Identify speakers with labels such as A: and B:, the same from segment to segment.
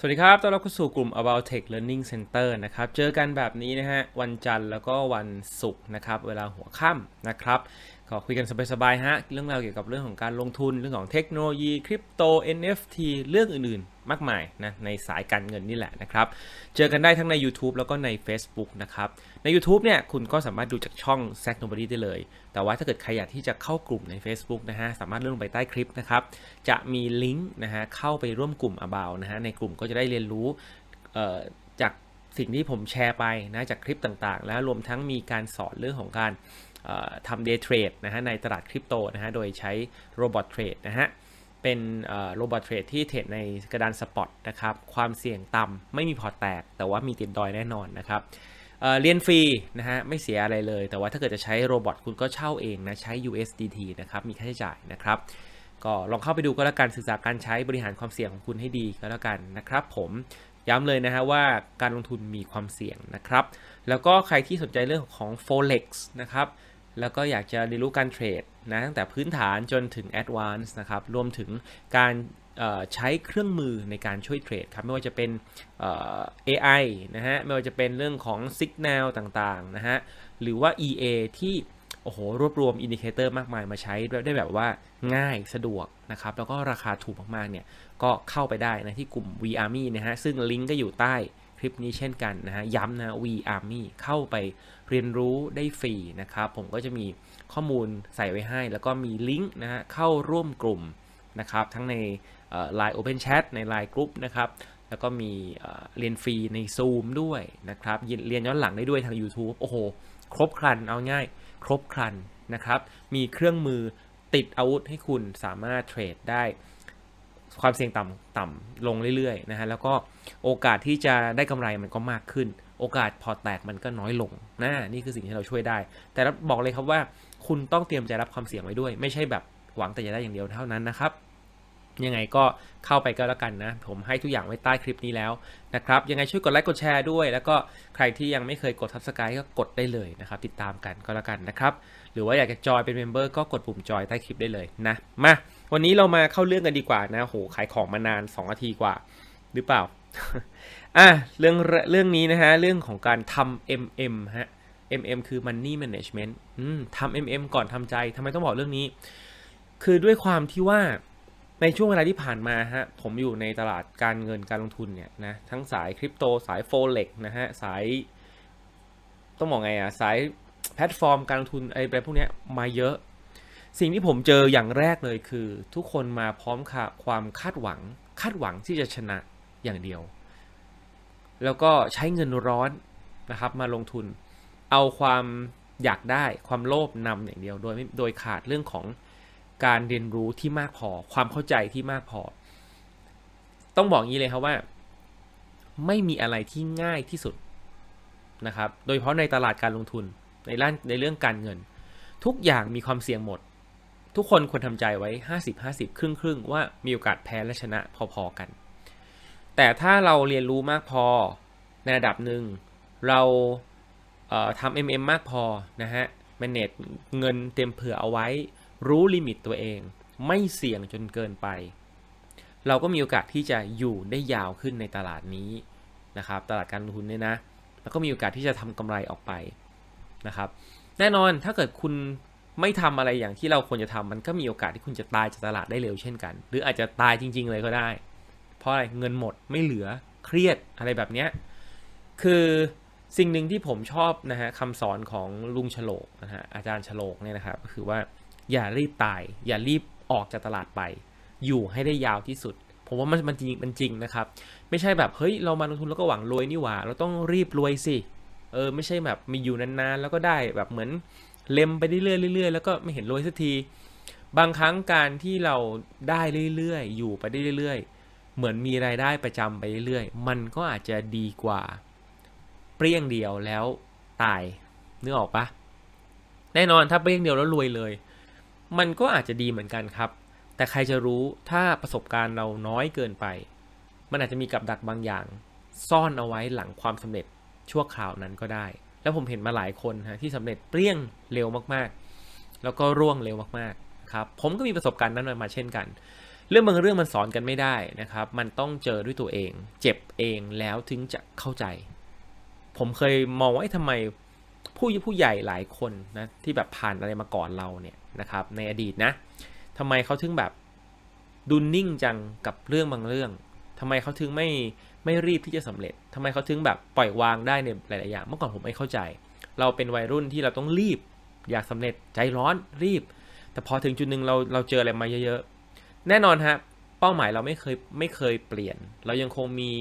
A: สวัสดีครับ ต้อนรับเข้าสู่กลุ่ม About Tech Learning Center นะครับ เจอกันแบบนี้นะฮะ วันจันทร์แล้วก็วันศุกร์นะครับ เวลาหัวค่ำนะครับ ก็คุยกันสบายๆฮะ เรื่องราวเกี่ยวกับเรื่องของการลงทุนเรื่องของเทคโนโลยีคริปโต NFT เรื่องอื่นๆ มากมายนะในสายการเงินนี่แหละนะครับ เจอกันได้ทั้งใน YouTube แล้วก็ใน Facebook นะครับ ใน YouTube เนี่ยคุณก็สามารถดูจากช่อง z a c Nobody ได้เลย แต่ว่าถ้าเกิดใครอยากที่จะเข้ากลุ่มใน Facebook นะฮะ สามารถเลื่อนลงไปใต้คลิปนะครับ จะมีลิงก์นะฮะเข้าไปร่วมกลุ่ม About นะฮะในกลุ่มก็จะได้เรียนรู้จากสิ่งที่ผมแชร์ไปนะจากคลิปต่างๆ แล้วรวมทั้งมีการสอนเรื่องของการ ทำ day trade นะฮะในตลาดคริปโตนะฮะโดยใช้โรบอทเทรดนะฮะเป็นโรบอทเทรดที่เทรดในกระดานสปอตนะครับความเสี่ยงต่ำไม่มีพอตแตก แต่ว่ามีติดดอยแน่นอนนะครับเเรียนฟรีนะฮะไม่เสียอะไรเลย แต่ว่าถ้าเกิดจะใช้โรบอทคุณก็เช่าเองนะใช้ USDT นะครับมีค่าใช้จ่ายนะครับก็ลองเข้าไปดูก็แล้วกันศึกษาการใช้บริหารความเสี่ยงของคุณให้ดีก็แล้วกันนะครับผม ย้ำเลยนะฮะว่าการลงทุนมีความเสี่ยงนะครับ แล้วก็ใครที่สนใจเรื่องของ forex นะครับ แล้วก็อยากจะเรียนรู้การเทรดนะตั้งแต่พื้นฐานจนถึง advance นะครับ รวมถึงการใช้เครื่องมือในการช่วยเทรดครับ ไม่ว่าจะเป็นเอ่อ AI นะฮะ ไม่ว่าจะเป็นเรื่องของ Signal ต่างๆ นะฮะ หรือว่า EA ที่ อ้โหรวบรวมอินดิเคเตอร์มากมายมาใช้ได้แบบว่าง่ายสะดวกนะครับ แล้วก็ราคาถูกมากๆเนี่ยก็เข้าไปได้นะที่กลุ่ม VArmy นะฮะซึ่งลิงก์ก็อยู่ใต้คลิปนี้เช่นกันนะฮะย้ำนะ VArmy เข้าไปเรียนรู้ได้ฟรีนะครับผมก็จะมีข้อมูลใส่ไว้ให้ แล้วก็มีลิงก์นะฮะเข้าร่วมกลุ่มนะครับทั้งในเอ่อ Line Open Chat ใน Line Group นะครับแล้วก็มีเอ่อเรียนฟรีใน Zoom ด้วยนะครับ เรียนย้อนหลังได้ด้วยทาง YouTube โอ้โห ครบครันเอาง่าย ครบครันนะครับ มีเครื่องมือติดอาวุธให้คุณสามารถเทรดได้ ความเสี่ยงต่ำต่ำลงเรื่อยๆนะฮะแล้วก็โอกาสที่จะได้กำไรมันก็มากขึ้น โอกาสพอแตกมันก็น้อยลงนะนี่คือสิ่งที่เราช่วยได้ แต่บอกเลยครับว่าคุณต้องเตรียมใจรับความเสี่ยงไว้ด้วย ไม่ใช่แบบหวังแต่จะได้อย่างเดียวเท่านั้นนะครับ ยังไงก็เข้าไปก็แล้วกันนะ ผมให้ทุกอย่างไว้ใต้คลิปนี้แล้วนะครับ ยังไงช่วยกดไลค์กดแชร์ด้วย แล้วก็ใครที่ยังไม่เคยกด subscribe ก็กดได้เลยนะครับ ติดตามกันก็แล้วกันนะครับ หรือว่าอยากจะจอยเป็นเมมเบอร์ก็กดปุ่มจอยใต้คลิปได้เลยนะ มา วันนี้เรามาเข้าเรื่องกันดีกว่านะโหขายของมานาน2นาทีกว่า หรือเปล่าอะเรื่องเรื่องนี้นะฮะเรื่องของการทำ MM ฮะ MM คือ Money Management อืมทำ MM ก่อนทำใจทำไมต้องบอกเรื่องนี้ คือด้วยความที่ว่า ในช่วงเวลาที่ผ่านมาฮะผมอยู่ในตลาดการเงินการลงทุนเนี่ยนะทั้งสายคริปโตสายโฟเล็กนะฮะสายต้องบอกไงอะสายแพลตฟอร์มการลงทุนไอะไรแบบพวกนี้มาเยอะ สิ่งที่ผมเจออย่างแรกเลยคือ ทุกคนมาพร้อมค่ะความคาดหวัง คาดหวังที่จะชนะอย่างเดียว แล้วก็ใช้เงินร้อนนะครับมาลงทุน เอาความอยากได้ความโลภนำอย่างเดียว โดยโดยขาดเรื่องของ การเรียนรู้ที่มากพอ ความเข้าใจที่มากพอ ต้องบอกงี้เลยครับว่า ไม่มีอะไรที่ง่ายที่สุดนะครับ โดยเฉพาะในตลาดการลงทุนในด้านในเรื่องการเงิน ทุกอย่างมีความเสี่ยงหมด ทุกคนควรทำใจไว้ 50 50 ครึ่งครึ่งว่ามีโอกาสแพ้และชนะพอๆกัน แต่ถ้าเราเรียนรู้มากพอในระดับหนึ่งเราเอ่อทำ MM มากพอนะฮะ manage เงินเต็มเผื่อเอาไว้ รู้ลิมิตตัวเอง ไม่เสี่ยงจนเกินไป เราก็มีโอกาสที่จะอยู่ได้ยาวขึ้นในตลาดนี้นะครับ ตลาดการลงทุนเนี่ยนะ แล้วก็มีโอกาสที่จะทำกำไรออกไปนะครับ แน่นอนถ้าเกิดคุณไม่ทำอะไรอย่างที่เราควรจะทำมันก็มีโอกาสที่คุณจะตายจากตลาดได้เร็วเช่นกัน หรืออาจจะตายจริง ๆ เลยก็ได้ เพราะอะไรเงินหมดไม่เหลือเครียดอะไรแบบเนี้ยคือสิ่งหนึ่งที่ผมชอบนะฮะคำสอนของลุงฉลกนะฮะอาจารย์ฉลกเนี่ยนะครับก็คือว่า อย่ารีบตาย อย่ารีบออกจากตลาดไป อยู่ให้ได้ยาวที่สุด ผมว่ามันมันจริงมันจริงนะครับ ไม่ใช่แบบเฮ้ยเรามาลงทุนแล้วก็หวังรวยนี่หว่า เราต้องรีบรวยสิ เออไม่ใช่แบบมีอยู่นานๆแล้วก็ได้แบบเหมือนเล็มไปเรื่อยๆเรื่อยๆแล้วก็ไม่เห็นรวยสักที บางครั้งการที่เราได้เรื่อยๆ อยู่ไปได้เรื่อยๆ เหมือนมีรายได้ประจำไปเรื่อยๆ มันก็อาจจะดีกว่า เปรี้ยงเดียวแล้วตายนึกออกปะแน่นอนถ้าเปรี้ยงเดียวแล้วรวยเลย มันก็อาจจะดีเหมือนกันครับ แต่ใครจะรู้ถ้าประสบการณ์เราน้อยเกินไป มันอาจจะมีกับดักบางอย่าง ซ่อนเอาไว้หลังความสำเร็จชั่วคราวนั้นก็ได้ แล้วผมเห็นมาหลายคนฮะที่สำเร็จเปรี้ยงเร็วมากๆ แล้วก็ร่วงเร็วมากๆครับผมก็มีประสบการณ์นั้นมาเช่นกัน เรื่องบางเรื่องมันสอนกันไม่ได้นะครับ มันต้องเจอด้วยตัวเอง เจ็บเองแล้วถึงจะเข้าใจ ผมเคยมองว่าทำไม ผู้ผู้ใหญ่หลายคนนะที่แบบผ่านอะไรมาก่อนเราเนี่ยนะครับในอดีตนะทำไมเขาถึงแบบดูนิ่งจังกับเรื่องบางเรื่องทำไมเขาถึงไม่ไม่รีบที่จะสำเร็จทำไมเขาถึงแบบปล่อยวางได้ในหลาย ๆ อย่าง เมื่อก่อนผมไม่เข้าใจ เราเป็นวัยรุ่นที่เราต้องรีบ อยากสำเร็จใจร้อนรีบ แต่พอถึงจุดหนึ่งเราเราเจออะไรมาเยอะ ๆ แน่นอนฮะเป้าหมายเราไม่เคยไม่เคยเปลี่ยน เรายังคงมี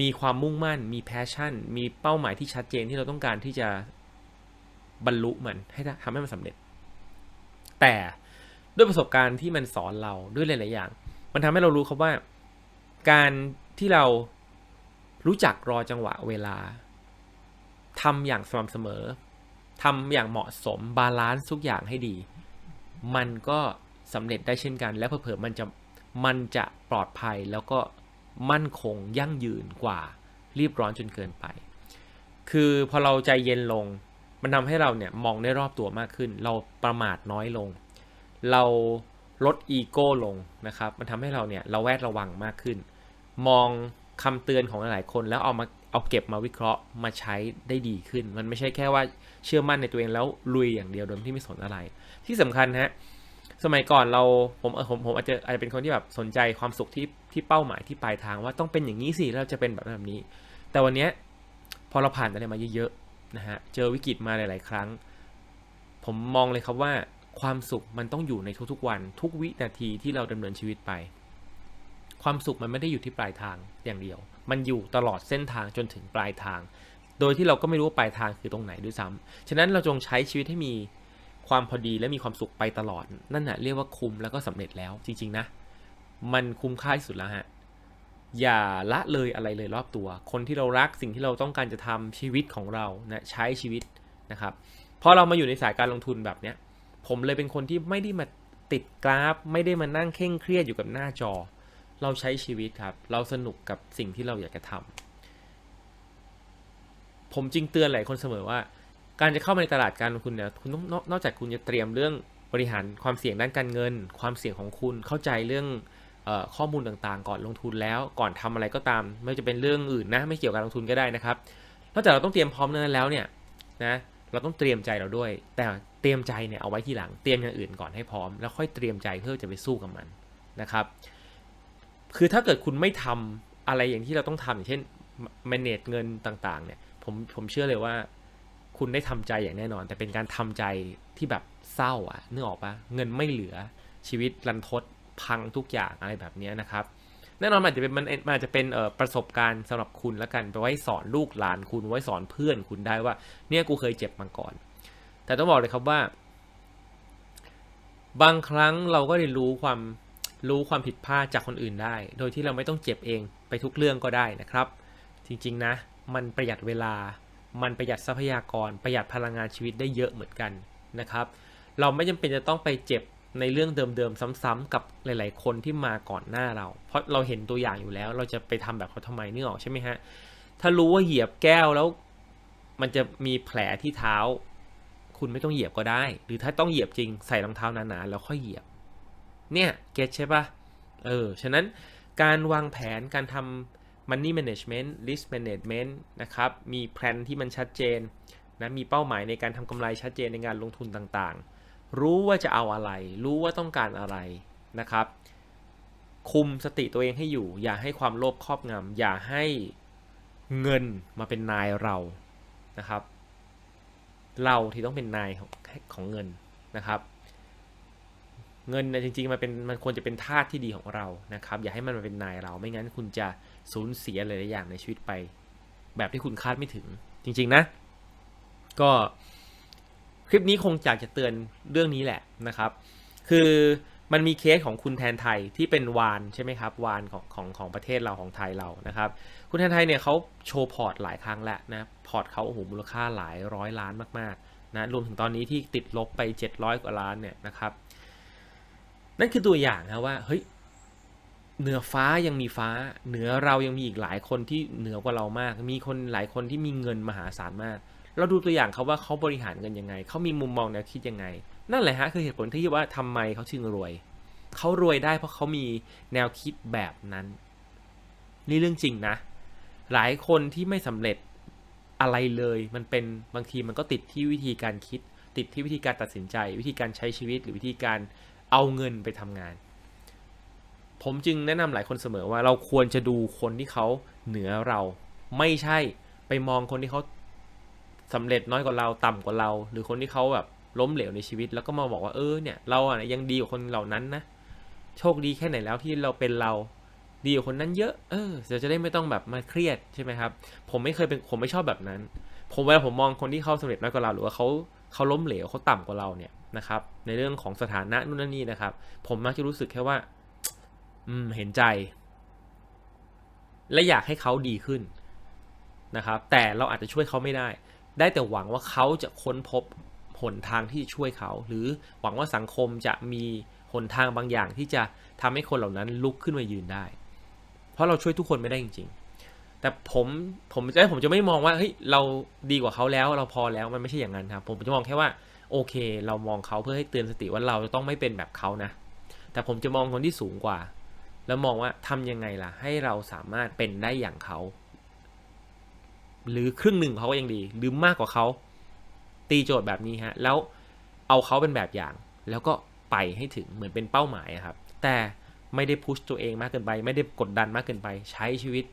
A: มีความมุ่งมั่น มีแพชชั่น มีเป้าหมายที่ชัดเจนที่เราต้องการที่จะบรรลุมันให้ทำให้มันสำเร็จ แต่ด้วยประสบการณ์ที่มันสอนเราด้วยหลายๆอย่าง มันทำให้เรารู้ครับว่า การที่เรารู้จักรอจังหวะเวลาทำอย่างสม่ำเสมอทำอย่างเหมาะสมบาลานซ์ทุกอย่างให้ดี มันก็สำเร็จได้เช่นกัน และเผลอมันจะมันจะปลอดภัยแล้วก็ มั่นคงยั่งยืนกว่ารีบร้อนจนเกินไป คือพอเราใจเย็นลง มันทำให้เราเนี่ยมองได้รอบตัวมากขึ้น เราประมาทน้อยลง เราลดอีโก้ลงนะครับ มันทำให้เราเนี่ยเราแวดระวังมากขึ้น มองคำเตือนของหลายๆคนแล้วเอามาเอาเก็บมาวิเคราะห์มาใช้ได้ดีขึ้น มันไม่ใช่แค่ว่าเชื่อมั่นในตัวเองแล้วลุยอย่างเดียวโดยที่ไม่สนอะไร ที่สำคัญฮะ สมัยก่อนเราผมเออผมผมอาจจะอาจจะเป็นคนที่แบบสนใจความสุขที่ที่เป้าหมายที่ปลายทางว่าต้องเป็นอย่างนี้สิแล้วเราจะเป็นแบบนั้นแบบนี้ แต่วันนี้พอเราผ่านอะไรมาเยอะๆนะฮะเจอวิกฤตมาหลายๆ ครั้ง ผมมองเลยครับว่าความสุขมันต้องอยู่ในทุกๆวัน ทุกวินาทีที่เราดำเนินชีวิตไป ความสุขมันไม่ได้อยู่ที่ปลายทางอย่างเดียว มันอยู่ตลอดเส้นทางจนถึงปลายทาง โดยที่เราก็ไม่รู้ว่าปลายทางคือตรงไหนด้วยซ้ำฉะนั้นเราจงใช้ชีวิตให้มี ความพอดีและมีความสุขไปตลอด นั่นแหะเรียกว่าคุ้มแล้วก็สำเร็จแล้วจริง ๆ นะ มันคุ้มค่าที่สุดแล้วฮะอย่าละเลยอะไรเลยรอบตัว คนที่เรารักสิ่งที่เราต้องการจะทำชีวิตของเรานะใช้ชีวิตนะครับพอเรามาอยู่ในสายการลงทุนแบบเนี้ยผมเลยเป็นคนที่ไม่ได้มาติดกราฟ ไม่ได้มานั่งเคร่งเครียดอยู่กับหน้าจอ เราใช้ชีวิตครับ เราสนุกกับสิ่งที่เราอยากจะทำผมจริงเตือนหลายคนเสมอว่า การจะเข้ามาในตลาดการลงทุนเนี่ยคุณต้องนอกจากคุณจะเตรียมเรื่องบริหารความเสี่ยงด้านการเงิน ความเสี่ยงของคุณเข้าใจเรื่องออข้อมูลต่างๆ ก่อนลงทุนแล้วก่อนทำอะไรก็ตาม ไม่จะเป็นเรื่องอื่นนะไม่เกี่ยวกับลงทุนก็ได้นะครับ นอกจากเราต้องเตรียมพร้อมนั้นแล้วเนี่ยนะเราต้องเตรียมใจเราด้วย แต่เตรียมใจเนี่ยเอาไว้ทีหลังเตรียมอย่างอื่นก่อนให้พร้อม แล้วค่อยเตรียมใจเพื่อจะไปสู้กับมันนะครับ คือถ้าเกิดคุณไม่ทำอะไรอย่างที่เราต้องทำอย่างเช่น manage เงินต่างๆเนี่ยผมผมเชื่อเลยว่า คุณได้ทำใจอย่างแน่นอน แต่เป็นการทำใจที่แบบเศร้าอะนึกออกปะเงินไม่เหลือชีวิตรันทดพังทุกอย่างอะไรแบบนี้นะครับแน่นอนมันอาจจะเป็นมันอาจจะเป็นประสบการณ์สำหรับคุณแล้วกันไปไว้สอนลูกหลานคุณไว้สอนเพื่อนคุณได้ว่า เนี่ยกูเคยเจ็บมาก่อน แต่ต้องบอกเลยครับว่า บางครั้งเราก็เรียนรู้ความรู้ความผิดพลาดจากคนอื่นได้ โดยที่เราไม่ต้องเจ็บเองไปทุกเรื่องก็ได้นะครับ จริงๆนะ มันประหยัดเวลา มันประหยัดทรัพยากรประหยัดพลังงานชีวิตได้เยอะเหมือนกันนะครับ เราไม่จำเป็นจะต้องไปเจ็บในเรื่องเดิมๆซ้ำๆกับหลายๆ คนที่มาก่อนหน้าเรา เพราะเราเห็นตัวอย่างอยู่แล้ว เราจะไปทำแบบเขาทำไมนึกออกใช่ไหมฮะถ้ารู้ว่าเหยียบแก้วแล้ว มันจะมีแผลที่เท้า คุณไม่ต้องเหยียบก็ได้ หรือถ้าต้องเหยียบจริงใส่รองเท้าหนาๆแล้วค่อยเหยียบ เนี่ยเก็ตใช่ปะเออฉะนั้นการวางแผนการทำ money management risk management นะครับ มีแผนที่มันชัดเจนนะ มีเป้าหมายในการทำกำไรชัดเจนในงานลงทุนต่างๆ รู้ว่าจะเอาอะไร รู้ว่าต้องการอะไรนะครับ คุมสติตัวเองให้อยู่ อย่าให้ความโลภครอบงำ อย่าให้เงินมาเป็นนายเรา นะครับ เราที่ต้องเป็นนายของของเงินนะครับ เงินนี่ยจริงๆมันเป็นมันควรจะเป็นทาสที่ดีของเรานะครับ อย่าให้มันมาเป็นนายเราไม่งั้นคุณจะสูญเสียหลายๆอย่างในชีวิตไป แบบที่คุณคาดไม่ถึง จริง ๆนะ ก็คลิปนี้คงอยากจะเตือนเรื่องนี้แหละนะครับ คือมันมีเคสของคุณแทนไทยที่เป็นวานใช่ไหมครับวานของของของประเทศเราของไทยเรานะครับ คุณแทนไทยเนี่ยเขาโชว์พอร์ตหลายครั้งแล้วนะพอร์ตเขาโอ้โหมูลค่าหลายร้อยล้านมากๆนะรวมถึงตอนนี้ที่ติดลบไป 700 กว่าล้านเนี่ยนะครับ นั่นคือตัวอย่างนะว่าเฮ้ยเหนือฟ้ายังมีฟ้า เหนือเรายังมีอีกหลายคนที่เหนือกว่าเรามาก มีคนหลายคนที่มีเงินมหาศาลมาก เราดูตัวอย่างเขาว่าเขาบริหารเงินยังไง เขามีมุมมองแนวคิดยังไง นั่นแหละฮะคือเหตุผลที่ว่าทำไมเขาถึงรวย เขารวยได้เพราะเขามีแนวคิดแบบนั้น นี่เรื่องจริงนะ หลายคนที่ไม่สำเร็จอะไรเลย มันเป็นบางทีมันก็ติดที่วิธีการคิด ติดที่วิธีการตัดสินใจ วิธีการใช้ชีวิตหรือวิธีการ เอาเงินไปทำงาน ผมจึงแนะนำหลายคนเสมอว่าเราควรจะดูคนที่เขาเหนือเราไม่ใช่ไปมองคนที่เขาสำเร็จน้อยกว่าเราต่ำกว่าเรา หรือคนที่เขาแบบล้มเหลวในชีวิต แล้วก็มาบอกว่าเออเนี่ยเราอะยังดีกว่าคนเหล่านั้นนะโชคดีแค่ไหนแล้วที่เราเป็นเราดีกว่าคนนั้นเยอะเออเดี๋ยวจะได้ไม่ต้องแบบมาเครียดใช่ไหมครับ ผมไม่เคยเป็นผมไม่ชอบแบบนั้น ผมเวลาผมมองคนที่เขาสำเร็จน้อยกว่าเรา หรือว่าเขาเขาล้มเหลวเขาต่ำกว่าเราเนี่ย นะครับ ในเรื่องของสถานะนู่นนี่นะครับ ผมมักจะรู้สึกแค่ว่า อืม เห็นใจ และอยากให้เขาดีขึ้นนะครับ แต่เราอาจจะช่วยเขาไม่ได้ ได้แต่หวังว่าเขาจะค้นพบหนทางที่จะช่วยเขา หรือหวังว่าสังคมจะมีหนทางบางอย่างที่จะทำให้คนเหล่านั้นลุกขึ้นมายืนได้ เพราะเราช่วยทุกคนไม่ได้จริง ๆ แต่ผมผมจะผมจะไม่มองว่าเฮ้ยเราดีกว่าเขาแล้วเราพอแล้วมันไม่ใช่อย่างนั้นครับ ผมจะมองแค่ว่า โอเค เรามองเขาเพื่อให้เตือนสติว่าเราจะต้องไม่เป็นแบบเขานะ แต่ผมจะมองคนที่สูงกว่า แล้วมองว่าทำยังไงล่ะ ให้เราสามารถเป็นได้อย่างเขา หรือครึ่งหนึ่งเขาก็ยังดีหรือมากกว่าเขาตีโจทย์แบบนี้ฮะ แล้วเอาเขาเป็นแบบอย่าง แล้วก็ไปให้ถึงเหมือนเป็นเป้าหมายครับ แต่ไม่ได้พุชตัวเองมากเกินไป ไม่ได้กดดันมากเกินไป ใช้ชีวิต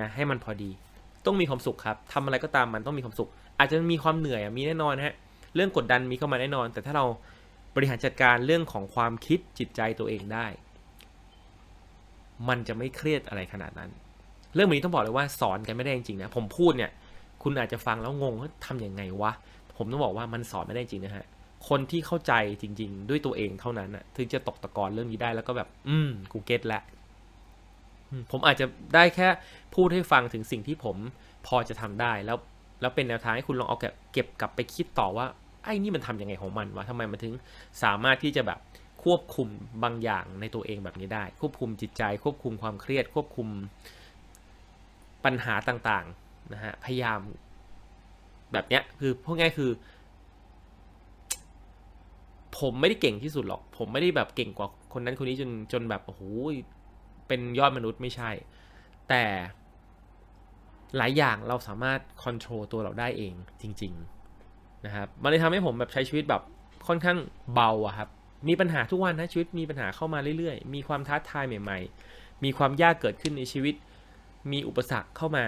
A: นะให้มันพอดี ต้องมีความสุขครับทำอะไรก็ตามมันต้องมีความสุข อาจจะมีความเหนื่อยมีแน่นอนฮะ เรื่องกดดันมีเข้ามาแน่นอน แต่ถ้าเราบริหารจัดการเรื่องของความคิดจิตใจตัวเองได้ มันจะไม่เครียดอะไรขนาดนั้น เรื่องนี้ต้องบอกเลยว่าสอนกันไม่ได้จริงๆนะ ผมพูดเนี่ย คุณอาจจะฟังแล้วงงว่าทำยังไงวะ ผมต้องบอกว่ามันสอนไม่ได้จริงนะฮะ คนที่เข้าใจจริง ๆ ด้วยตัวเองเท่านั้นนะถึงจะตกตะกอนเรื่องนี้ได้แล้วก็แบบ อืม กูเก็ตแล้วผมอาจจะได้แค่พูดให้ฟังถึงสิ่งที่ผมพอจะทำได้แล้ว แล้วเป็นแนวทางให้คุณลองเอาเก็บเก็บกลับไปคิดต่อว่าไอ้นี่มันทำยังไงของมันวะทำไมมันถึงสามารถที่จะแบบควบคุมบางอย่างในตัวเองแบบนี้ได้ ควบคุมจิตใจ ควบคุมความเครียด ควบคุมปัญหาต่างๆนะฮะพยายามแบบเนี้ยคือพูดง่ายคือ ผมไม่ได้เก่งที่สุดหรอก ผมไม่ได้แบบเก่งกว่าคนนั้นคนนี้จนจนแบบโอ้โหเป็นยอดมนุษย์ไม่ใช่ แต่ หลายอย่างเราสามารถค o n t r o l ตัวเราได้เองจริง ๆนะครับ มันเลยทำให้ผมแบบใช้ชีวิตแบบค่อนข้างเบาอะครับ มีปัญหาทุกวันนะชีวิตมีปัญหาเข้ามาเรื่อยๆ มีความท้าทายใหม่ ๆ มีความยากเกิดขึ้นในชีวิต มีอุปสรรคเข้ามา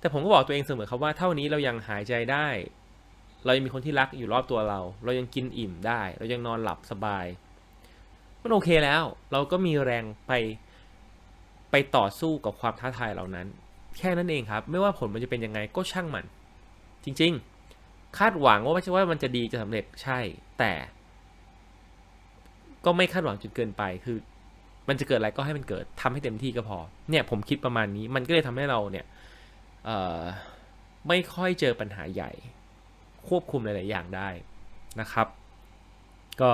A: แต่ผมก็บอกตัวเองเสมอครับว่าเท่านี้เรายังหายใจได้ เรายังมีคนที่รักอยู่รอบตัวเรา เรายังกินอิ่มได้ เรายังนอนหลับสบาย มันโอเคแล้ว เราก็มีแรงไปไปต่อสู้กับความท้าทายเหล่านั้น แค่นั้นเองครับ ไม่ว่าผลมันจะเป็นยังไงก็ช่างมัน จริงๆ คาดหวังว่าไม่ใช่ว่ามันจะดีจะสำเร็จใช่ แต่ ก็ไม่คาดหวังจนเกินไปคือ มันจะเกิดอะไรก็ให้มันเกิดทำให้เต็มที่ก็พอ เนี่ยผมคิดประมาณนี้มันก็เลยทำให้เราเนี่ยไม่ค่อยเจอปัญหาใหญ่ ควบคุมหลาย ๆ อย่างได้นะครับ ก็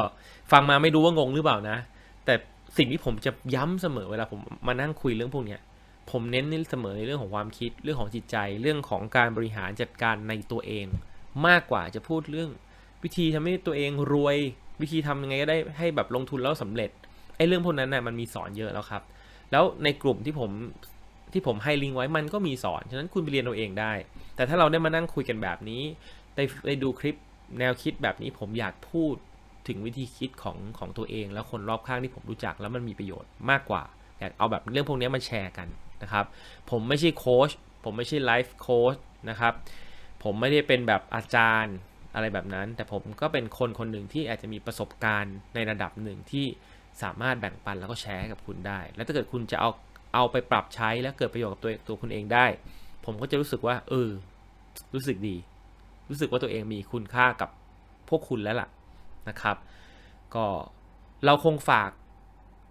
A: ฟังมาไม่รู้ว่างงหรือเปล่านะ แต่สิ่งที่ผมจะย้ำเสมอเวลาผมมานั่งคุยเรื่องพวกเนี้ย ผมเน้นในเสมอในเรื่องของความคิดเรื่องของจิตใจ เรื่องของการบริหารจัดการในตัวเอง มากกว่าจะพูดเรื่องวิธีทำให้ตัวเองรวย วิธีทำยังไงก็ได้ให้แบบลงทุนแล้วสำเร็จไอ้เรื่องพวกนั้นน่ะมันมีสอนเยอะแล้วครับ แล้วในกลุ่มที่ผมที่ผมให้ลิงก์ไว้มันก็มีสอน ฉะนั้นคุณไปเรียนเอาเองได้ แต่ถ้าเราได้มานั่งคุยกันแบบนี้ ได้ได้ดูคลิปแนวคิดแบบนี้ผมอยากพูดถึงวิธีคิดของของตัวเอง แล้วคนรอบข้างที่ผมรู้จักแล้วมันมีประโยชน์มากกว่าอยากเอาแบบเรื่องพวกนี้มาแชร์กัน นะครับ ผมไม่ใช่โค้ชผมไม่ใช่ไลฟ์โค้ชนะครับ ผมไม่ได้เป็นแบบอาจารย์อะไรแบบนั้น แต่ผมก็เป็นคนคนหนึ่งที่อาจจะมีประสบการณ์ในระดับหนึ่งที่สามารถแบ่งปันแล้วก็แชร์กับคุณได้ แล้วถ้าเกิดคุณจะเอาเอาไปปรับใช้แล้วเกิดประโยชน์กับตัวตัวคุณเองได้ ผมก็จะรู้สึกว่า เออ รู้สึกดี รู้สึกว่าตัวเองมีคุณค่ากับพวกคุณแล้วล่ะนะครับ ก็เราคงฝาก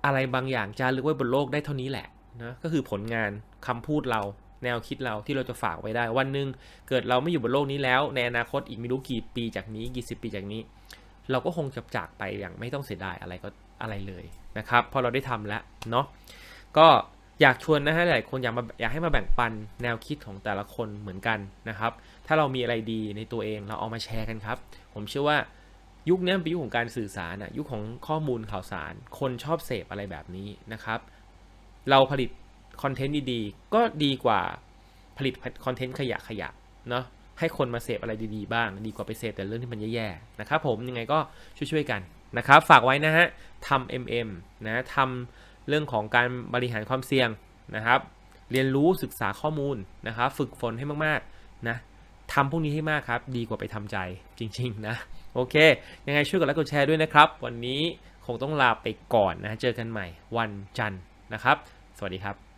A: อะไรบางอย่างจารึกไว้บนโลกได้เท่านี้แหละ นะก็คือผลงานคำพูดเราแนวคิดเราที่เราจะฝากไว้ได้ วันหนึ่งเกิดเราไม่อยู่บนโลกนี้แล้ว ในอนาคตอีกไม่รู้กี่ปีจากนี้กี่สิบปีจากนี้ เราก็คงจะจากไปอย่างไม่ต้องเสียดายอะไรก็อะไรเลยนะครับพราะเราได้ทำแล้วเนาะก็อยากชวนนะฮะหลายคนอยากมาอยากให้มาแบ่งปันแนวคิดของแต่ละคนเหมือนกันนะครับ ถ้าเรามีอะไรดีในตัวเองเราเอามาแชร์กันครับ ผมเชื่อว่ายุคนี้เป็นยุคของการสื่อสารอะยุคของข้อมูลข่าวสาร คนชอบเสพอะไรแบบนี้นะครับ เราผลิตคอนเทนต์ดีๆ ก็ดีกว่าผลิตคอนเทนต์ขยะขยะเนาะให้คนมาเสพอะไรดีๆบ้าง ดีกว่าไปเสพแต่เรื่องที่มันแย่ๆนะครับผมยังไงก็ช่วยๆกันนะครับ ฝากไว้นะฮะทำ MM นะทำเรื่องของการบริหารความเสี่ยงนะครับ เรียนรู้ศึกษาข้อมูลนะครับ ฝึกฝนให้มากๆนะทำพวกนี้ให้มากครับ ดีกว่าไปทำใจจริง ๆ นะ โอเค ยังไงช่วยกดไลค์กดแชร์ด้วยนะครับ วันนี้คงต้องลาไปก่อนนะ เจอกันใหม่วันจันทร์นะครับ สวัสดีครับ